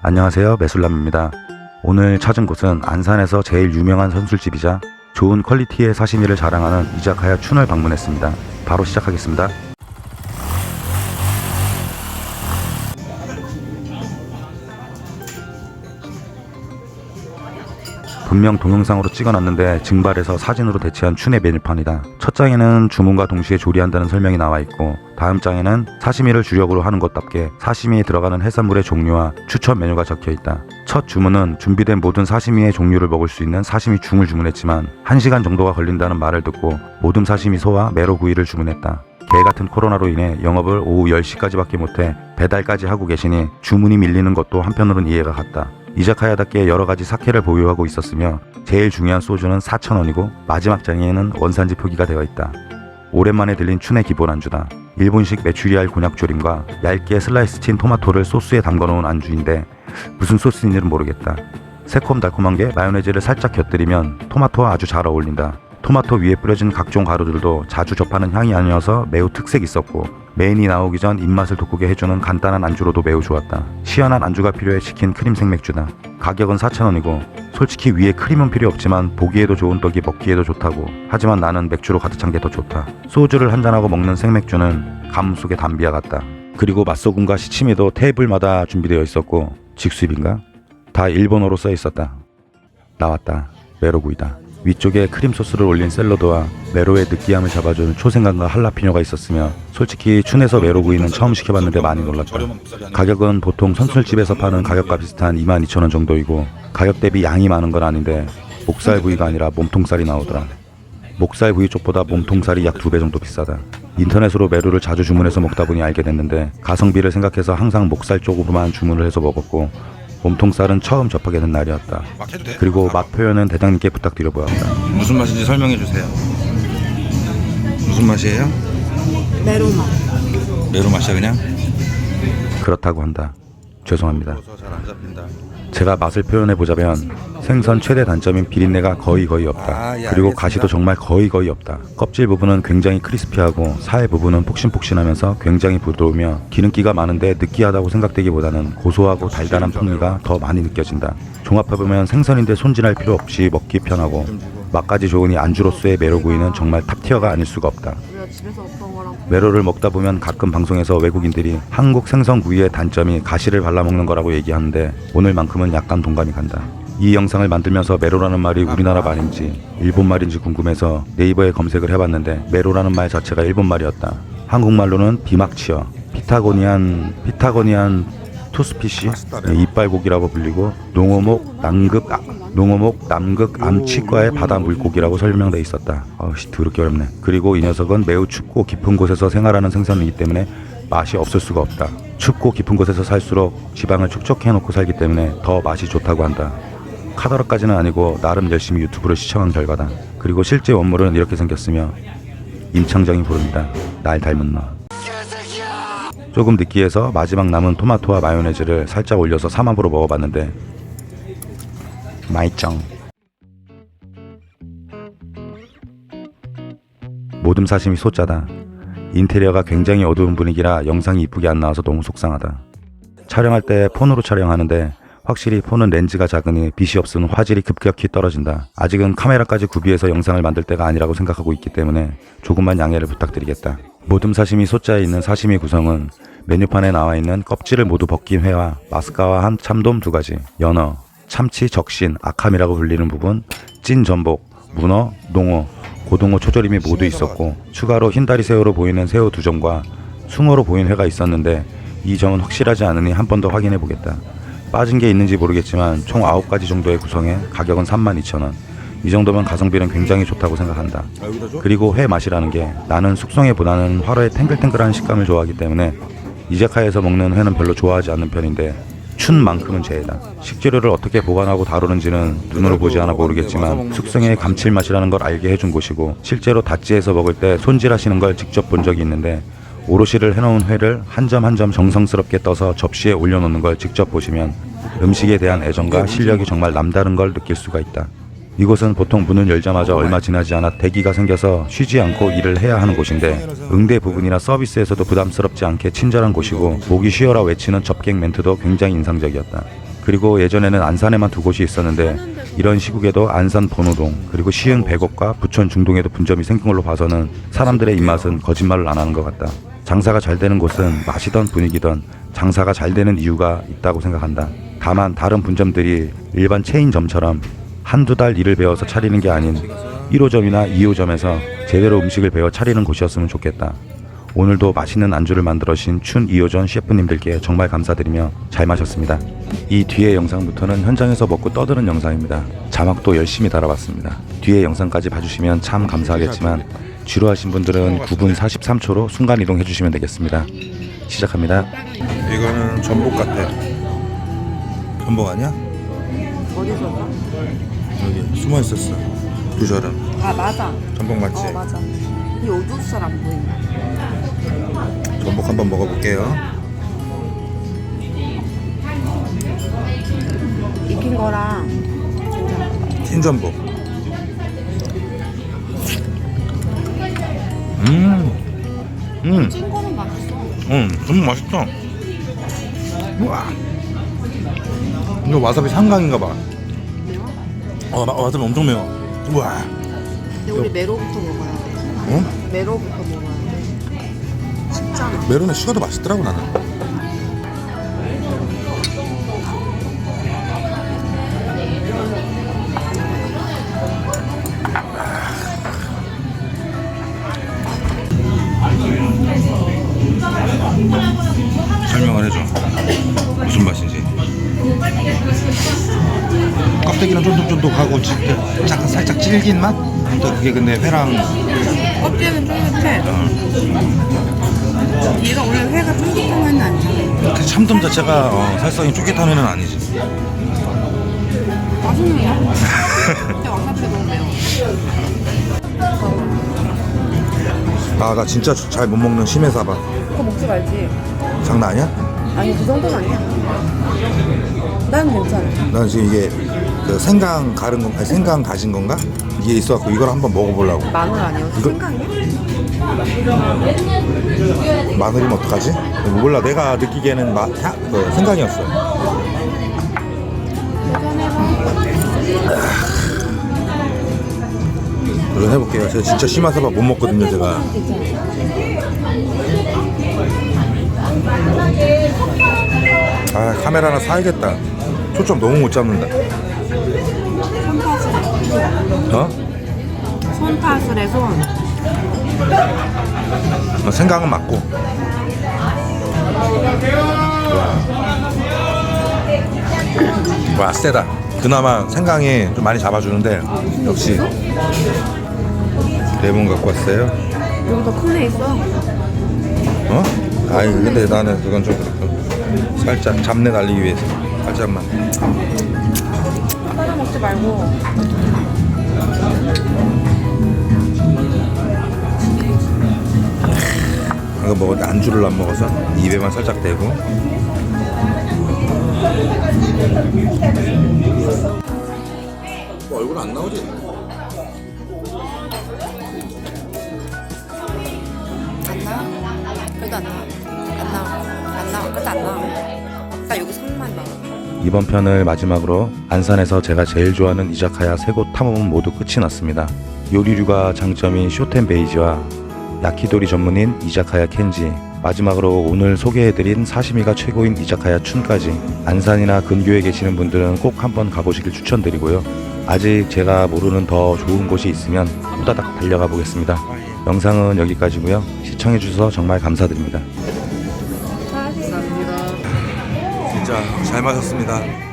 안녕하세요 매술남입니다. 오늘 찾은 곳은 안산에서 제일 유명한 선술집이자 좋은 퀄리티의 사시미를 자랑하는 이자카야 춘을 방문했습니다. 바로 시작하겠습니다. 분명 동영상으로 찍어놨는데 증발해서 사진으로 대체한 춘의 메뉴판이다. 첫 장에는 주문과 동시에 조리한다는 설명이 나와 있고 다음 장에는 사시미를 주력으로 하는 것답게 사시미에 들어가는 해산물의 종류와 추천 메뉴가 적혀 있다. 첫 주문은 준비된 모든 사시미의 종류를 먹을 수 있는 사시미 중을 주문했지만 1시간 정도가 걸린다는 말을 듣고 모듬 사시미 소와 메로 구이를 주문했다. 개 같은 코로나로 인해 영업을 오후 10시까지밖에 못해 배달까지 하고 계시니 주문이 밀리는 것도 한편으론 이해가 갔다. 이자카야답게 여러 가지 사케를 보유하고 있었으며 제일 중요한 소주는 4,000원이고 마지막 장에는 원산지 표기가 되어 있다. 오랜만에 들린 춘의 기본 안주다. 일본식 메추리알 곤약 조림과 얇게 슬라이스 친 토마토를 소스에 담궈 놓은 안주인데 무슨 소스인지는 모르겠다. 새콤달콤한 게 마요네즈를 살짝 곁들이면 토마토와 아주 잘 어울린다. 토마토 위에 뿌려진 각종 가루들도 자주 접하는 향이 아니어서 매우 특색 있었고 메인이 나오기 전 입맛을 돋구게 해주는 간단한 안주로도 매우 좋았다. 시원한 안주가 필요해 시킨 크림 생맥주다. 가격은 4,000원이고 솔직히 위에 크림은 필요 없지만 보기에도 좋은 떡이 먹기에도 좋다고 하지만 나는 맥주로 가득 찬 게 더 좋다. 소주를 한잔하고 먹는 생맥주는 가뭄 속의 담비와 같다. 그리고 맛소금과 시치미도 테이블마다 준비되어 있었고 직수입인가? 다 일본어로 써 있었다. 나왔다. 메로구이다. 위쪽에 크림 소스를 올린 샐러드와 메로의 느끼함을 잡아주는 초생강과 할라피뇨가 있었으며 솔직히 춘에서 메로구이는 처음 시켜봤는데 많이 놀랐다. 가격은 보통 선술집에서 파는 가격과 비슷한 22,000원 정도이고 가격 대비 양이 많은 건 아닌데 목살 부위가 아니라 몸통살이 나오더라. 목살 부위 쪽보다 몸통살이 약 두 배 정도 비싸다. 인터넷으로 메로를 자주 주문해서 먹다 보니 알게 됐는데 가성비를 생각해서 항상 목살 쪽으로만 주문을 해서 먹었고 몸통살은 처음 접하게 된 날이었다. 막 해도 돼? 그리고 맛 표현은 대장님께 부탁드려 보았다. 무슨 맛인지 설명해 주세요. 무슨 맛이에요? 메로마 메로 맛이야 그냥? 그렇다고 한다. 죄송합니다. 잘안 잡힌다. 제가 맛을 표현해 보자면 생선 최대 단점인 비린내가 거의 거의 없다. 아, 예, 그리고. 가시도 정말 거의 거의 없다. 껍질 부분은 굉장히 크리스피하고 살 부분은 폭신폭신하면서 굉장히 부드러우며 기름기가 많은데 느끼하다고 생각되기보다는 고소하고 달달한 풍미가 더 많이 느껴진다. 종합해보면 생선인데 손질할 필요 없이 먹기 편하고 맛까지 좋으니 안주로서의 메로구이는 정말 탑티어가 아닐 수가 없다. 우리가 집에서 메로를 먹다 보면 가끔 방송에서 외국인들이 한국 생선구이의 단점이 가시를 발라먹는 거라고 얘기하는데 오늘만큼은 약간 동감이 간다. 이 영상을 만들면서 메로라는 말이 우리나라 말인지 일본 말인지 궁금해서 네이버에 검색을 해봤는데 메로라는 말 자체가 일본 말이었다. 한국말로는 비막치어, 피타고니안 피타고니안 투스피시 네, 이빨고기라고 불리고 농어목 남극 아, 농어목 남극 암치과의 바다 물고기라고 설명돼 있었다. 어씨 더럽게 어렵네. 그리고 이 녀석은 매우 춥고 깊은 곳에서 생활하는 생선이기 때문에 맛이 없을 수가 없다. 춥고 깊은 곳에서 살수록 지방을 축적해 놓고 살기 때문에 더 맛이 좋다고 한다. 카더라까지는 아니고 나름 열심히 유튜브를 시청한 결과다. 그리고 실제 원물은 이렇게 생겼으며 임창정이 부릅니다. 날 닮은 너. 조금 느끼해서 마지막 남은 토마토와 마요네즈를 살짝 올려서 삼합으로 먹어봤는데 마이짱 모듬 사심이 소짜다 인테리어가 굉장히 어두운 분위기라 영상이 이쁘게 안 나와서 너무 속상하다 촬영할 때 폰으로 촬영하는데 확실히 폰은 렌즈가 작으니 빛이 없으면 화질이 급격히 떨어진다. 아직은 카메라까지 구비해서 영상을 만들 때가 아니라고 생각하고 있기 때문에 조금만 양해를 부탁드리겠다. 모듬 사시미 소자에 있는 사시미 구성은 메뉴판에 나와 있는 껍질을 모두 벗긴 회와 마스카와 한 참돔 두 가지, 연어, 참치, 적신, 아캄이라고 불리는 부분, 찐 전복, 문어, 농어, 고등어 초절임이 모두 있었고 추가로 흰다리 새우로 보이는 새우 두 점과 숭어로 보이는 회가 있었는데 이 점은 확실하지 않으니 한 번 더 확인해 보겠다. 빠진 게 있는지 모르겠지만 총 9가지 정도의 구성에 가격은 32,000원. 이 정도면 가성비는 굉장히 좋다고 생각한다. 그리고 회 맛이라는 게 나는 숙성회보다는 화로의 탱글탱글한 식감을 좋아하기 때문에 이자카야에서 먹는 회는 별로 좋아하지 않는 편인데 춘만큼은 제외다. 식재료를 어떻게 보관하고 다루는지는 눈으로 보지 않아 모르겠지만 숙성회의 감칠맛이라는 걸 알게 해준 곳이고 실제로 다찌에서 먹을 때 손질하시는 걸 직접 본 적이 있는데 오롯이를 해놓은 회를 한 점 한 점 정성스럽게 떠서 접시에 올려놓는 걸 직접 보시면 음식에 대한 애정과 실력이 정말 남다른 걸 느낄 수가 있다. 이곳은 보통 문을 열자마자 얼마 지나지 않아 대기가 생겨서 쉬지 않고 일을 해야 하는 곳인데 응대 부분이나 서비스에서도 부담스럽지 않게 친절한 곳이고 보기 쉬어라 외치는 접객 멘트도 굉장히 인상적이었다. 그리고 예전에는 안산에만 두 곳이 있었는데 이런 시국에도 안산 번호동 그리고 시흥 백옥과 부천 중동에도 분점이 생긴 걸로 봐서는 사람들의 입맛은 거짓말을 안 하는 것 같다. 장사가 잘 되는 곳은 맛이던 분위기던 장사가 잘 되는 이유가 있다고 생각한다. 다만 다른 분점들이 일반 체인점처럼 한두 달 일을 배워서 차리는 게 아닌 1호점이나 2호점에서 제대로 음식을 배워 차리는 곳이었으면 좋겠다. 오늘도 맛있는 안주를 만들어신 춘 2호전 셰프님들께 정말 감사드리며 잘 마셨습니다. 이 뒤에 영상부터는 현장에서 먹고 떠드는 영상입니다. 자막도 열심히 달아봤습니다. 뒤에 영상까지 봐주시면 참 감사하겠지만 지루하신 분들은 9분 43초로 순간 이동해 주시면 되겠습니다. 시작합니다. 이거는 전복 같아. 전복 아니야? 어디서 봐? 여기 숨어 있었어. 두절은 아 맞아. 전복 맞지? 어 맞아. 이 오두살 안 보인다. 전복 한번 먹어볼게요. 익힌 거랑. 흰전복. 음, 음, 찐 거는 맛있어. 음, 전복 맛있다. 우와. 이거 와사비 상강인가 봐. 어, 마- 와사비 엄청 매워. 우와. 근데 우리 메로부터 먹어야 돼. 어? 메로부터 먹어야 돼. 쉽잖아. 메론에 식어도 맛있더라고 나는. 쫀득쫀득하고 지- 약간 살짝 질긴 맛? 또 그게 근데 회랑 껍질은 쫄깃해. 얘가 원래 회가 쫄깃하면 안 돼. 그 참돔 자체가 어, 살성이 회는 아니지. 맛있는데? 근데 와사비가 너무 매워. 아, 나 진짜 잘 못 먹는 심해사바. 그거 먹지 말지. 장난 아니야? 아니 그 정도는 아니야. 난 괜찮아. 난 지금 이게 그 생강 가른 건, 아니 생강 가진 건가? 이게 있어갖고 이걸 한번 먹어보려고. 마늘 아니어서 이거- 생강이야? 마늘이면 어떡하지? 몰라, 내가 느끼기에는 마, 향, 그 생강이었어. 도전 해볼게요. 제가 진짜 심해사바 못 먹거든요, 제가. 아, 카메라 하나 사야겠다. 초점 너무 못 잡는다. 손파슬. 어? 손파슬에 손. 어, 생강은 맞고. 와. 와, 세다. 그나마 생강이 좀 많이 잡아주는데, 역시. 레몬 갖고 왔어요. 여기 더큰애 있어. 어? 아이, 근데 나는 그건 좀 그렇고. 살짝 잡내 날리기 위해서. 살짝만. 먹지 말고. 이거 먹을 때 안주를 안 먹어서 입에만 살짝 대고. 뭐 얼굴 안 나오지? 안 나와? 그래도 안 나와. 안 나와. 안 나와. 그래도 안 나와. 나 여기 손만 나와. 이번 편을 마지막으로 안산에서 제가 제일 좋아하는 이자카야 세 곳 탐험은 모두 끝이 났습니다. 요리류가 장점인 쇼텐베이지와 야키도리 전문인 이자카야 켄지 마지막으로 오늘 소개해드린 사시미가 최고인 이자카야 춘까지 안산이나 근교에 계시는 분들은 꼭 한번 가보시길 추천드리고요. 아직 제가 모르는 더 좋은 곳이 있으면 후다닥 달려가 보겠습니다. 영상은 여기까지고요. 시청해주셔서 정말 감사드립니다. 진짜 잘 마셨습니다.